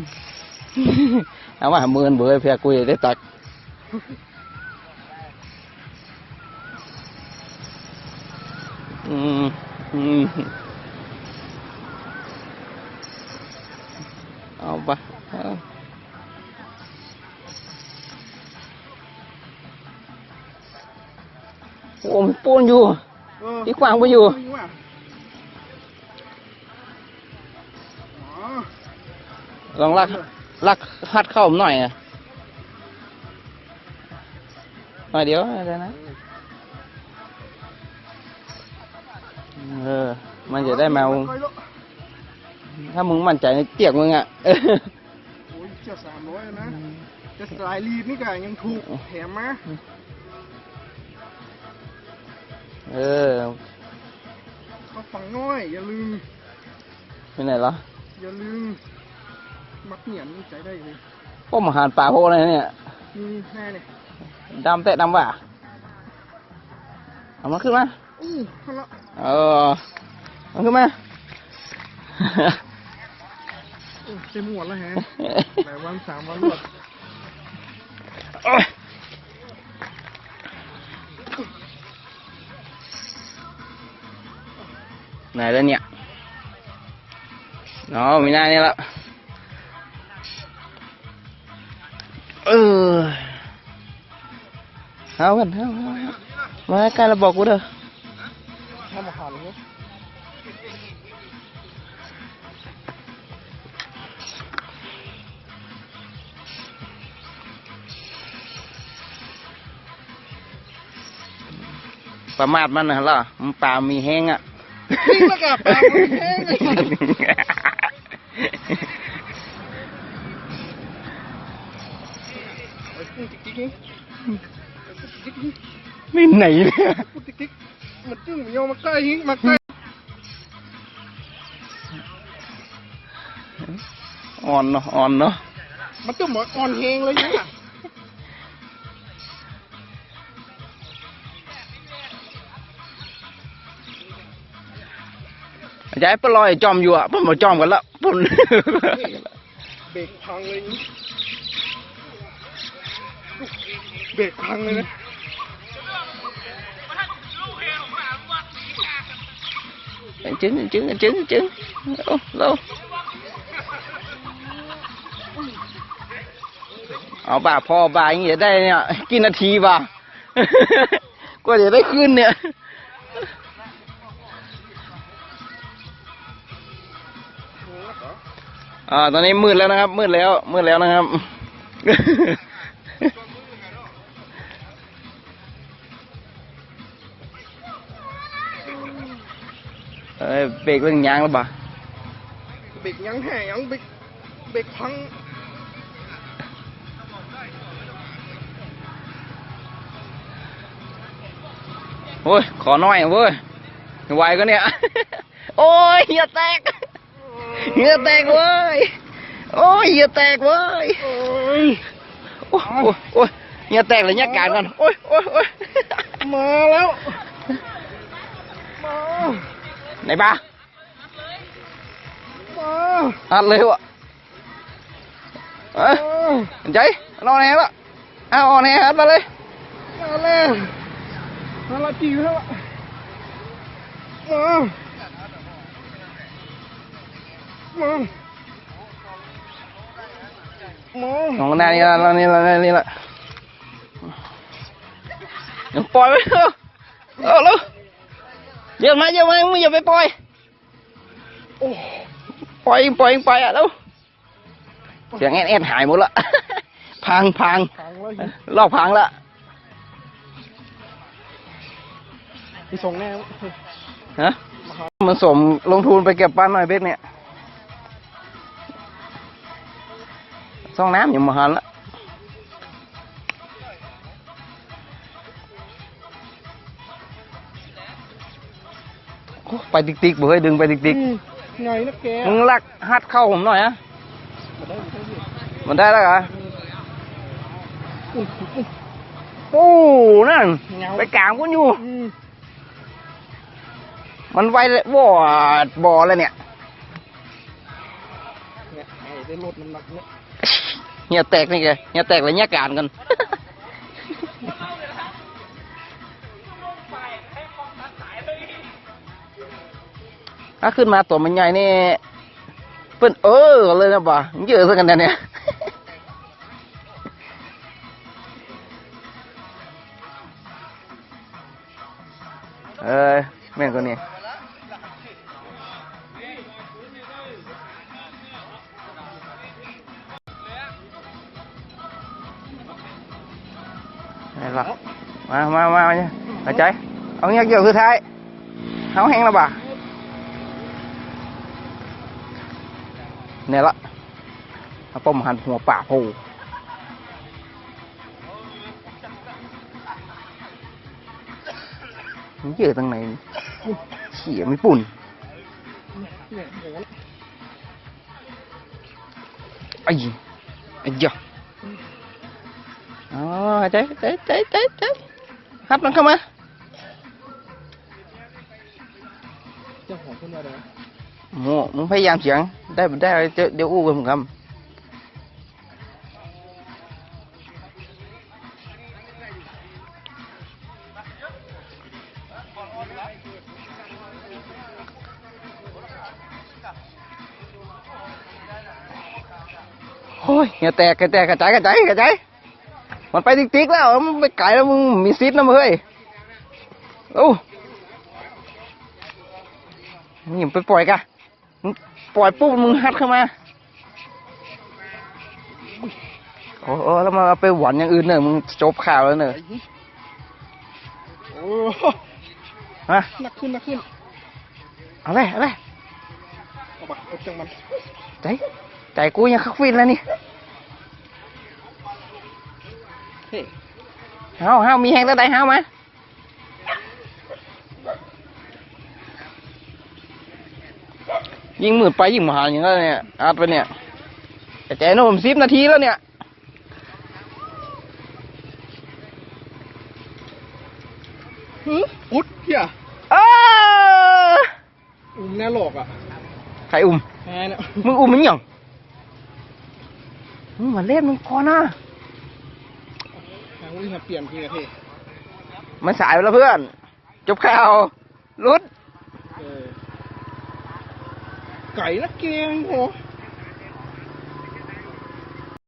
มเอาว่าหมื่นเบยเพียกุยได้ตักอืมอืมเอาปะเอาโอ้มันปูนอยู่เออที่ขวางไปอยู่ จริงว่ะอ๋อ ลองลักลักหัดเข้าผมหน่อยนะหน่อยเดียวอะไรนะเออ มันจะได้แมวค่อยๆลดถ้ามึงมั่นใจในเตียกมึงอะเออโอ้ยเจ้าสามร้อยนะจะสายลีดนี่ก็ยังถูกแถมมาเออมาฝั่งน้อย อย่าลืมไปไหนเหรออย่าลืม มักเหนียนใจได้เลยพวกมหารป่าพวกอะไรเนี่ยมีแน่เนี่ยดำเตะดำว่าเอามันขึ้นมาอู้ฮัลโหลเออมันขึ้นมาโอ้เต็มหัวแล้วฮะหลายวันสามวันรวดโอ๊ยไหนแล้วเนี่ยเนาะมี เอากันเอาเอาเอามาใกล้แล้วบอกกูเด้อทำอาหารเลยประมาทมันนะเหรอมันปลามีแห้งอะจริงแล้วกับปลาหมดแห้งเลย ไม่ไหนเนี่ยปุ้งติ๊กติ๊กมันจึ้งมันโยมมาใกล้หิมาใกล้อ่อนเนาะอ่อนเนาะมันจะเหมือนอ่อนแหงเลยเนี่ยจะให้ปลอยจอมอยู่อะเพิ่ ăn trứng ăn trứng ăn trứng trứng lâu เอาบ่าพอบ่าอย่างเงี้ยได้เนี่ยกี่นาทีบ่ากว่าจะได้ขึ้นเนี่ยอ่าตอนนี้มืดแล้วนะครับ มืดแล้วมืดแล้วนะครับ เอ้ยเบรกเรื่องยางแล้วบ่เบรกยังแห่ยังเบรกเบรกพังโอ้ยขอ ไหนบ้ามาอัดเลยวะเอ้ยมาใจนอนแน่ปะเอาออนแน่อัดมา เลยมาแล้วมาละจีแล้วอะมามามาลงหน้านี่ละแล้วนี่ละแล้วนี่ละเดี๋ยวปล่อยไปเถอะเออแล้วเดี๋ยวมาเดี๋ยวมามึงอย่าไปปล่อยโอ้ปล่อยปล่อยไปอะแล้วเสียงแอนแอนหายหมดละพังพังพังแล้วหิลอกพังละพี่ส่งแน่ฮะมันสมลงทุนไปเก็บปั้นหน่อยเบ็ดเนี่ยซ่องน้ำอย่างมาหันละ ไปติ๊กติ๊กๆบ่เฮ้ยดึงไปติ๊กติ๊กอืมไงนะแกๆมึงลักฮัดเข้าผมหน่อยอะมาได้มาได้มันได้แล้วเหรออุ้ยอุ้ยโอ้นั่นเงาไปกลางกูอยู่อืมมันไวเลยบ่อบ่อเลยเนี่ยเนี่ยไงได้ลดน้ำหนักเนี่ยเฮียแตกนี่แกเฮียแตกเลยเฮียการกัน ถ้าขึ้นมาตัวมันใหญ่นี่เปิ้นเออเลยนะบ่าเยอะซะกันนะเนี่ยเออแม่นกว่านี้ไอ้ละมามามามาเนี่ยหายใจเอาเงี้ยเกี่ยวคือท้ายเขาแห้งแล้วบ่า เนี่ยละเอาป้อมหันหัวป่าโผล่มันเยอะตั้งไหนเขี่ยไม่ปุ่นเนี่ยอย่างนั้นไอ้ไอ้ยะอ๋อใจใจใจใจใจฮัดมันเข้ามาเจ้าของขึ้นมาเลย โมมึงพยายามเสียง ได้ได้เดี๋ยวเดี๋ยวอู้กันมึงคำโอ้ยอย่าแตกกระแตกกระจายกระจายกระจายมันไปติ๊กติ๊กแล้วมันไปไกลแล้วมึงมีซิดนะมึงเฮ้ยโอ้นี่มึงไปปล่อยกะมึง ปล่อยปุ๊บมึงฮัดเข้ามาโอ้โอ้แล้วมาเอาไปหวานอย่างอื่นเนอะมึงจบข่าวแล้วเนอะโอ้ฮะหนักขึ้นหนักขึ้นเอาเลยเอาเลยเอาไปเอาจังมันใจใจกูยังคักฟินแล้วนี่เฮ้ยเฮาเฮามีแหงตั้งใดเฮามา ยิงมืดไปยิงมาหาอย่างนั้นเนี่ยอัดไปเนี่ย แต่ใจโน้มสิบนาทีแล้วเนี่ยฮึอุ๊ดเหี้ยอ้าอุ้มแน่หลอกอะใครอุ้มแพ้เนี่ยมึงอุ้มมันยังมึงมาเล่นมึงก่อนนะทางวิ่งมาเปลี่ยนทีนะเท่มันสายไปแล้วเพื่อน จบข่าวรุด เออไ